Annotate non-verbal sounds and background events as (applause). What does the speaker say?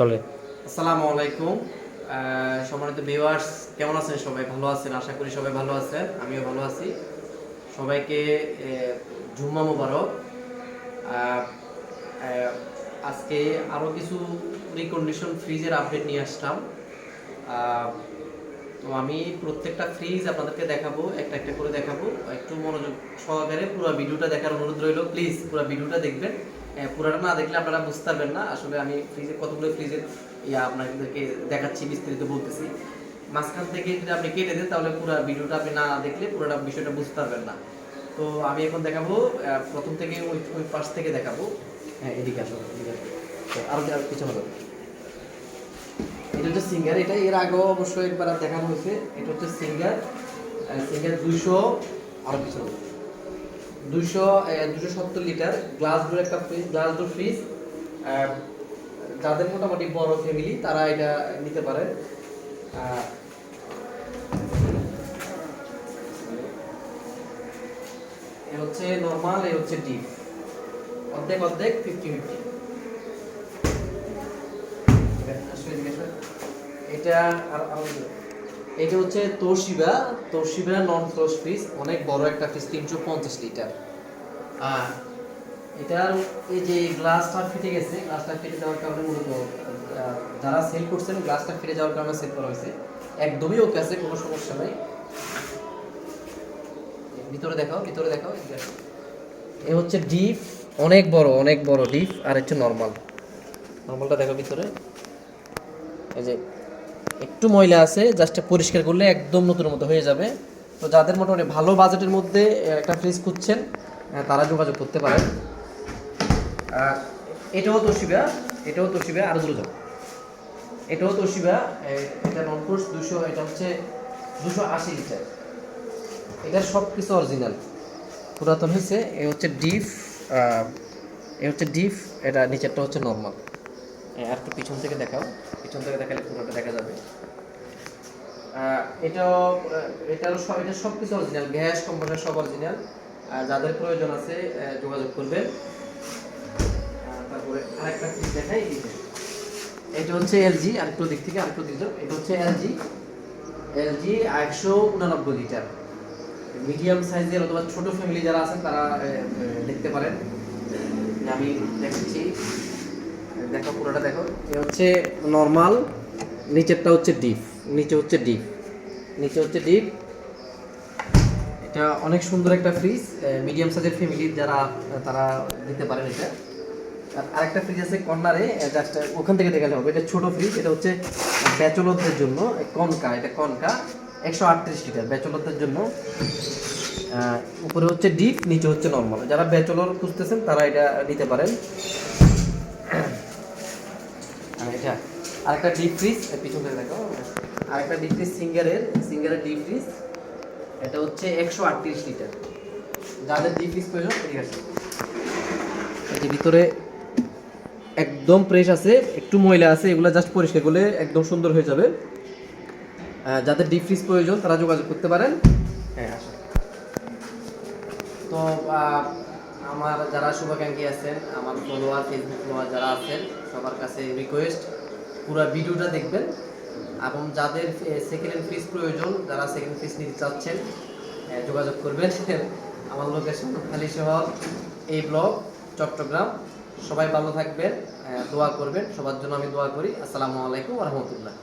চলে। আসসালামু আলাইকুম। সম্মানিত ভিউয়ার্স কেমন আছেন সবাই? ভালো আছেন? আশা করি সবাই ভালো আছেন। আমিও ভালো আছি। সবাইকে জুম্মা মোবারক। আজকে আরও কিছু রিকন্ডিশন ফ্রিজের আপডেট নিয়ে আসলাম। তো আমি প্রত্যেকটা ফ্রিজ আপনাদেরকে দেখাবো, একটা একটা করে দেখাবো। একটু মনোযোগ সহকারে পুরো ভিডিওটা দেখার অনুরোধ রইল। প্লিজ পুরো ভিডিওটা দেখবেন। পুরোটা না দেখলে আপনারা বুঝতে পারবেন না। আসলে আমি ফ্রিজে কতগুলো ফ্রিজের ইয়া আপনাদেরকে দেখাচ্ছি, বিস্তারিত বলতেছি। মাঝখান থেকে যদি আপনি কেটে দেন, তাহলে পুরো ভিডিওটা আপনি না দেখলে পুরোটা বিষয়টা বুঝতে পারবেন না। তো আমি এখন দেখাবো প্রথম থেকে ওই ওই পাশ থেকে দেখাবো। হ্যাঁ এদিকে আসো এদিকে আসো। তো আরও আরও পিছনে যাব এটা হচ্ছে সিঙ্গার এটা এর আগেও অবশ্যই একবার দেখানো হয়েছে। এটা হচ্ছে সিঙ্গার সিঙ্গার দুইশো আরও কিছু দুইশো দুশো সত্তর লিটার গ্লাস ডোর একটা ফ্রিজ গ্লাস ডোর ফ্রিজ যাদের মোটামুটি বড় ফ্যামিলি তারা এটা নিতে পারে হচ্ছে নর্মাল এ হচ্ছে ডিপ অর্ধেক অর্ধেক ফিফটি ফিফটি এটা আর। এটা হচ্ছে Toshiba Toshiba non frost fridge অনেক বড় একটা ফ্রিজ তিনশো পঞ্চাশ লিটার। আর এটার এই যে গ্লাসটা ফেটে গেছে গ্লাসটা ফেটে যাওয়ার কারণে মূলত যারা সেল করছেন গ্লাসটা ফেটে যাওয়ার কারণে সেল করা হয়েছে। একদমই ওকে আছে, কোনো সমস্যা নাই। ভিতরে দেখাও ভিতরে দেখাও। এ হচ্ছে ডিপ, অনেক বড় অনেক বড় ডিপ, আর হচ্ছে নর্মাল নর্মালটা দেখো ভিতরে। এই যে একটু ময়লা আছে জাস্ট পরিষ্কার করলে একদম নতুন মতো হয়ে যাবে। তো যাদের মোটামুটি ভালো বাজেটের মধ্যে একটা ফ্রিজ খুঁজছেন তারা যোগাযোগ করতে পারেন। আর এটাও তোশিবা এটাও তোশিবা আর দূরে যাও এটাও তোশিবা এটা নন কোর্স দুশো এটা হচ্ছে দুশো আশি লিটার। এটার সব কিছু অরিজিনাল পুরাতন হয়েছে, এ হচ্ছে ডিফ এ হচ্ছে ডিফ, এটা নিচেরটা হচ্ছে নর্মাল একটু পিছন থেকে দেখাও। পিছন থেকে দেখালে পুরোটা দেখা যাবে। আহ, এটারও সব এটা সব কিছু অরিজিনাল গ্যাস কোম্পানির সব অরিজিনাল যাদের প্রয়োজন আছে যোগাযোগ করবেন। তারপরে আরেকটা দেখাই এটা হচ্ছে এলজি আরেকটু দিক থেকে আরেকটু দিক এটা হচ্ছে এলজি এলজি একশো উনানব্বই লিটার। মিডিয়াম সাইজের অথবা ছোট ফ্যামিলি যারা আছেন তারা দেখতে পারেন। আমি দেখাচ্ছি। দেখো, পুরোটা দেখো। এ হচ্ছে নর্মাল নিচেরটা হচ্ছে ডিপ নিচে হচ্ছে ডিপ নিচে হচ্ছে ডিপ এটা অনেক সুন্দর একটা ফ্রিজ মিডিয়াম সাইজের ফ্যামিলি যারা তারা দিতে পারেন এটা। আর আরেকটা ফ্রিজ আছে কর্নারে জাস্ট ওখান থেকে দেখালে হবে। এটা ছোট ফ্রিজ এটা হচ্ছে ব্যাচলরদের জন্য কনকা, এটা কনকা, একশো আটত্রিশ লিটার, ব্যাচলরদের জন্য। উপরে হচ্ছে ডিপ নিচে হচ্ছে নর্মাল যারা ব্যাচলর খুঁজতেছেন, তারা এটা নিতে পারেন। এটা। আরেকটা ডিপ ফ্রিজ পিছন থেকে দেখো। আরেকটা ডিপ ফ্রিজ সিঙ্গারের সিঙ্গারের ডিপ ফ্রিজ এটা হচ্ছে একশো আটত্রিশ লিটার। যাদের ডিপ ফ্রিজ প্রয়োজন, ঠিক আছে। এই ভিতরে একদম ফ্রেশ আছে, একটু ময়লা আছে, এগুলো জাস্ট পরিষ্কার করলে একদম সুন্দর হয়ে যাবে। যাদের ডিপ ফ্রিজ প্রয়োজন, তারা যোগাযোগ করতে পারেন। হ্যাঁ তো আমার যারা শুভাকাঙ্ক্ষী আছেন, আমার ফলোয়ার ফেসবুক ফলোয়ার যারা আছেন, সবার কাছে রিকোয়েস্ট পুরো ভিডিওটা দেখবেন। এবং যাদের সেকেন্ড হ্যান্ড ফ্রিজ প্রয়োজন, যারা সেকেন্ড ফ্রিজ নিতে চাচ্ছেন যোগাযোগ করবেন। (laughs) আমার লোকেশন খালি শহর, এই ব্লগ চট্টগ্রাম। সবাই ভালো থাকবেন দোয়া করবেন। সবার জন্য আমি দোয়া করি। আসসালামু আলাইকুম রহমতুল্লাহ।